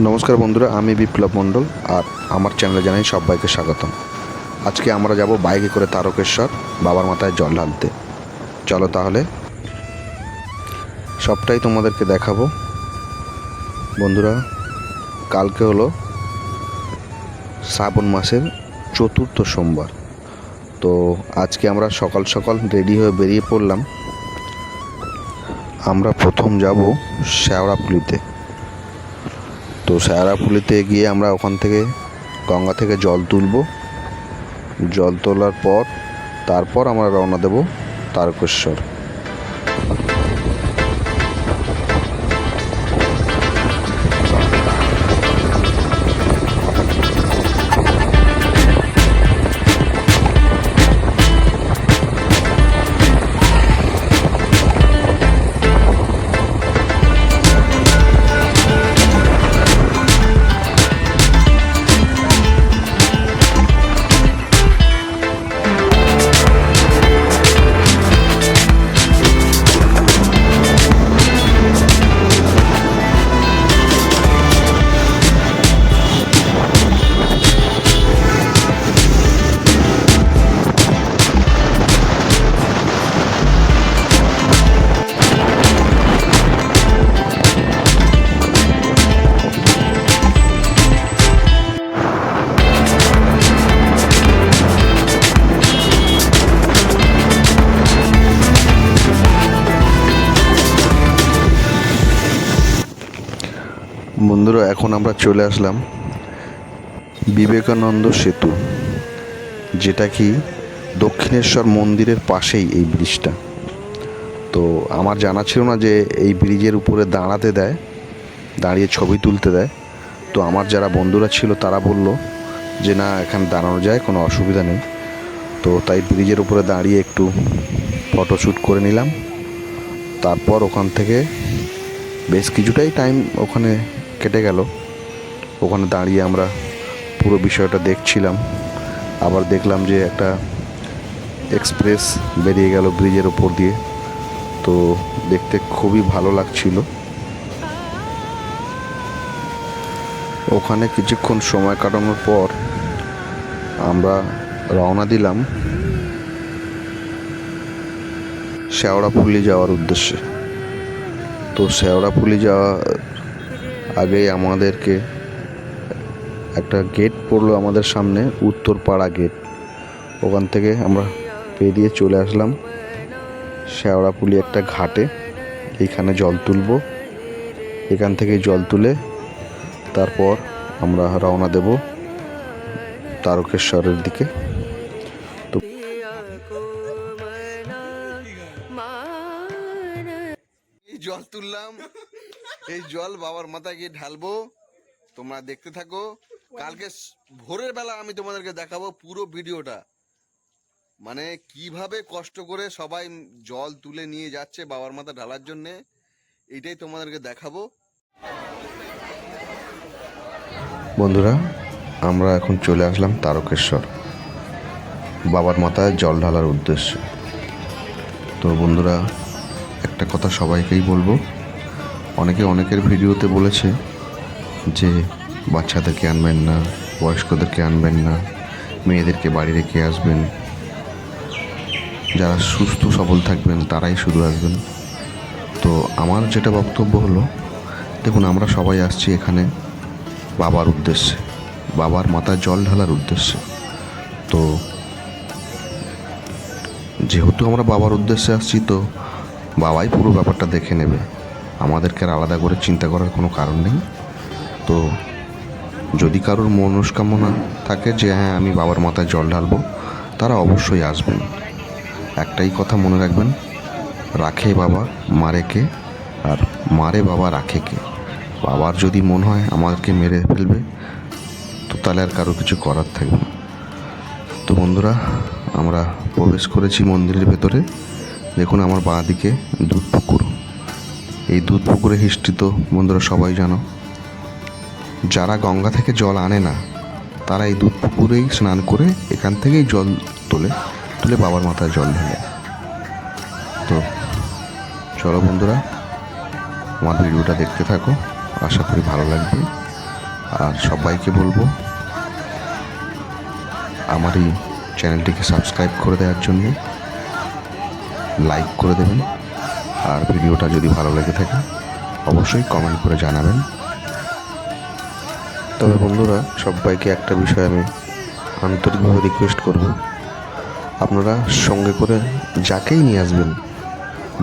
নমস্কার বন্ধুরা, আমি বিপ্লব মণ্ডল আর আমার চ্যানেলে জানাই সবাইকে স্বাগতম। আজকে আমরা যাব বাইকে করে তারকেশ্বর বাবার মাথায় জল ঢালতে। চলো তাহলে, সবটাই তোমাদেরকে দেখাবো। বন্ধুরা, কালকে হলো শ্রাবণ মাসের চতুর্থ সোমবার। তো আজকে আমরা সকাল সকাল রেডি হয়ে বেরিয়ে পড়লাম। আমরা প্রথম যাব শেওড়াপুলিতে। তো শেওড়াপুলিতে গিয়ে আমরা ওখান থেকে গঙ্গা থেকে জল তুলব। জল তোলার পর, তারপর আমরা রওনা দেব তারকেশ্বর। বন্ধুরা, এখন আমরা চলে আসলাম বিবেকানন্দ সেতু, যেটা কি দক্ষিণেশ্বর মন্দিরের পাশেই এই ব্রিজটা। তো আমার জানা ছিল না যে এই ব্রিজের উপরে দাঁড়াতে দেয়, দাঁড়িয়ে ছবি তুলতে দেয়। তো আমার যারা বন্ধুরা ছিল, তারা বলল যে না, এখানে দাঁড়ানো যায়, কোনো অসুবিধা নেই। তো তাই ব্রিজের উপরে দাঁড়িয়ে একটু ফটোশ্যুট করে নিলাম। তারপর ওখান থেকে বেশ কিছুটাই টাইম ওখানে কেটে গেল। ওখানে দাঁড়িয়ে আমরা পুরো বিষয়টা দেখছিলাম। আবার দেখলাম যে একটা এক্সপ্রেস বেরিয়ে গেল ব্রিজের ওপর দিয়ে। তো দেখতে খুবই ভালো লাগছিল। ওখানে কিছুক্ষণ সময় কাটানোর পর আমরা রওনা দিলাম শেওড়াফুলি যাওয়ার উদ্দেশ্যে। তো শেওড়াফুলি যাওয়া আগেই আমাদেরকে একটা গেট পড়ল আমাদের সামনে, উত্তরপাড়া গেট ওখান থেকে আমরা পেরিয়ে চলে আসলাম শেওড়াপুলি একটা ঘাটে। এইখানে জল তুলব। এখান থেকে জল তুলে তারপর আমরা রওনা দেব তারকেশ্বরের দিকে। তো জল তুললাম। এই জল বাবার মাথায় গিয়ে ঢালবো। তোমরা দেখতে থাকো। কালকে ভোরের বেলা আমি তোমাদেরকে দেখাবো পুরো ভিডিওটা। মানে কীভাবে কষ্ট করে সবাই জল তুলে নিয়ে যাচ্ছে বাবার মাথা ঢালার জন্যে এইটাই তোমাদেরকে দেখাবো। বন্ধুরা, আমরা এখন চলে আসলাম তারকেশ্বর। বাবার মাথায় জল ঢালার উদ্দেশ্যে। তো বন্ধুরা, একটা কথা সবাইকেই বলব অনেকে অনেকের ভিডিওতে বলেছে যে বাচ্চাদেরকে আনবেন না, বয়স্কদেরকে আনবেন না, মেয়েদেরকে বাড়ি রেখে আসবেন। যারা সুস্থ, সবল থাকবেন, তারাই শুধু আসবেন। তো আমার যেটা বক্তব্য হলো, দেখুন, আমরা সবাই আসছি এখানে বাবার উদ্দেশ্যে, বাবার মাথায় জল ঢালার উদ্দেশ্যে। তো যেহেতু আমরা বাবার উদ্দেশ্যে আসছি, তো বাবাই পুরো ব্যাপারটা দেখে নেবে। আমাদেরকে আর আলাদা করে চিন্তা করার কোনো কারণ নেই। তো যদি কারোর মনস্কামনা থাকে যে হ্যাঁ আমি বাবার মাথায় জল ঢালবো, তারা অবশ্যই আসবেন। একটাই কথা মনে রাখবেন, রাখে বাবা মারে কে আর মারে বাবা রাখে কে। বাবার যদি মন হয় আমাদেরকে মেরে ফেলবে, তো তাহলে আর কারও কিছু করার থাকবে না। তো বন্ধুরা, আমরা প্রবেশ করেছি মন্দিরের ভেতরে। দেখুন আমার বাঁ দিকে দুধ পুকুর। এই দুধ পুকুরে হিস্ট্রি তো বন্ধুরা সবাই জানো। যারা গঙ্গা থেকে জল আনে না, তারা এই দুধ পুকুরেই স্নান করে এখান থেকেই জল তোলে, তুলে বাবার মাথায় জল ঢালে। তো, চলো বন্ধুরা, আমার ভিডিওটা দেখতে থাকো, আশা করি ভালো লাগবে। আর সবাইকে বলব, আমার এই চ্যানেলটিকে সাবস্ক্রাইব করে দেওয়ার জন্য, লাইক করে দেবেন। আর ভিডিওটা যদি ভালো লেগে থাকে, অবশ্যই কমেন্ট করে জানাবেন। তবে বন্ধুরা, সবাইকে একটা বিষয় আমি আন্তরিকভাবে রিকোয়েস্ট করব। আপনারা সঙ্গে করে যাকেই নিয়ে আসবেন,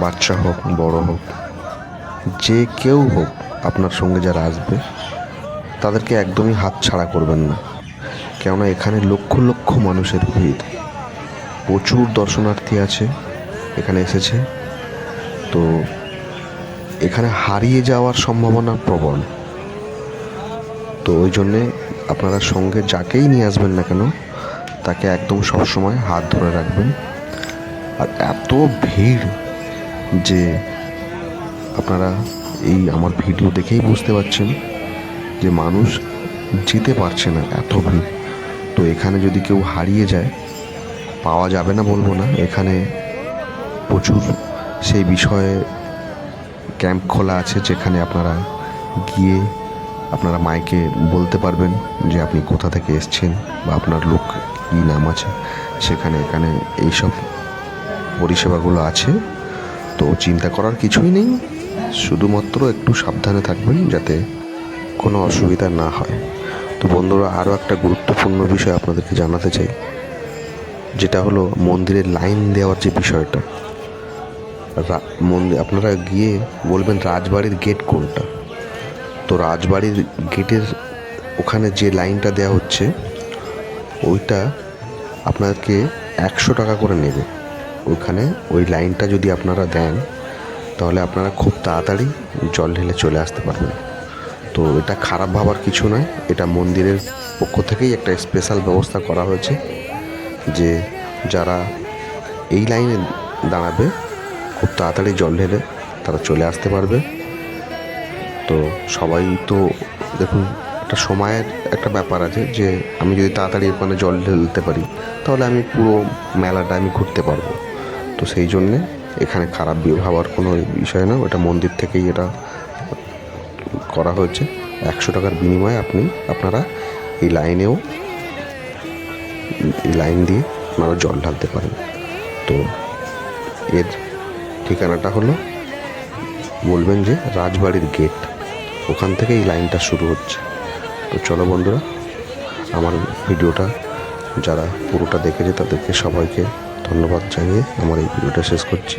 বাচ্চা হোক, বড় হোক, যে কেউ হোক, আপনার সঙ্গে যারা আসবে, তাদেরকে একদমই হাত ছাড়া করবেন না। কেননা এখানে লক্ষ লক্ষ মানুষের ভিড়। প্রচুর দর্শনার্থী আছে, এখানে এসেছে। তো এখানে হারিয়ে যাওয়ার সম্ভাবনা প্রবল। তো ওই জন্যে আপনারা সঙ্গে যাকেই নিয়ে আসবেন না কেন, তাকে একদম সবসময় হাত ধরে রাখবেন। আর এত ভিড় যে আপনারা এই আমার ভিডিও দেখেই বুঝতে পারছেন যে মানুষ যেতে পারছে না এত ভিড়। তো এখানে যদি কেউ হারিয়ে যায়, পাওয়া যাবে না বলব না, এখানে প্রচুর সেই বিষয়ে ক্যাম্প খোলা আছে যেখানে আপনারা গিয়ে আপনারা মাইকে বলতে পারবেন যে আপনি কোথা থেকে এসছেন বা আপনার লোক কী নাম আছে। সেখানে এখানে এইসব পরিষেবাগুলো আছে। তো চিন্তা করার কিছুই নেই। শুধুমাত্র একটু সাবধানে থাকবেন যাতে কোনো অসুবিধা না হয়। তো বন্ধুরা, আরও একটা গুরুত্বপূর্ণ বিষয় আপনাদেরকে জানাতে চাই। যেটা হলো মন্দিরের লাইন দেওয়ার যে বিষয়টা। মন্দির আপনারা গিয়ে বলবেন রাজবাড়ির গেট কোনটা। তো রাজবাড়ির গেটের ওখানে যে লাইনটা দেওয়া হচ্ছে, ওইটা আপনাকে একশো টাকা করে নেবে। ওইখানে ওই লাইনটা যদি আপনারা দেন, তাহলে আপনারা খুব তাড়াতাড়ি জল ঢেলে চলে আসতে পারবেন। তো এটা খারাপ ভাবার কিছু নয়, এটা মন্দিরের পক্ষ থেকেই একটা স্পেশাল ব্যবস্থা করা হয়েছে যে যারা এই লাইনে দাঁড়াবে খুব তাড়াতাড়ি জল ঢেলে তারা চলে আসতে পারবে। তো সবাই তো দেখুন, একটা সময়ের একটা ব্যাপার আছে যে আমি যদি তাড়াতাড়ি ওখানে জল ঢেলতে পারি, তাহলে আমি পুরো মেলাটা আমি ঘুরতে পারব। তো সেই জন্যে এখানে খারাপ ভাবার কোনো বিষয় না, ওটা মন্দির থেকেই এটা করা হয়েছে। একশো টাকার বিনিময়ে আপনি, আপনারা এই লাইনেও, এই লাইন দিয়ে আপনারা জল ঢালতে পারেন। তো এর ঠিকানাটা হলো বলবেন যে রাজবাড়ির গেট ওখান থেকে এই লাইনটা শুরু হচ্ছে। তো চলো বন্ধুরা, আমার ভিডিওটা যারা পুরোটা দেখেছে তাদেরকে সবাইকে ধন্যবাদ জানিয়ে আমার এই ভিডিওটা শেষ করছি।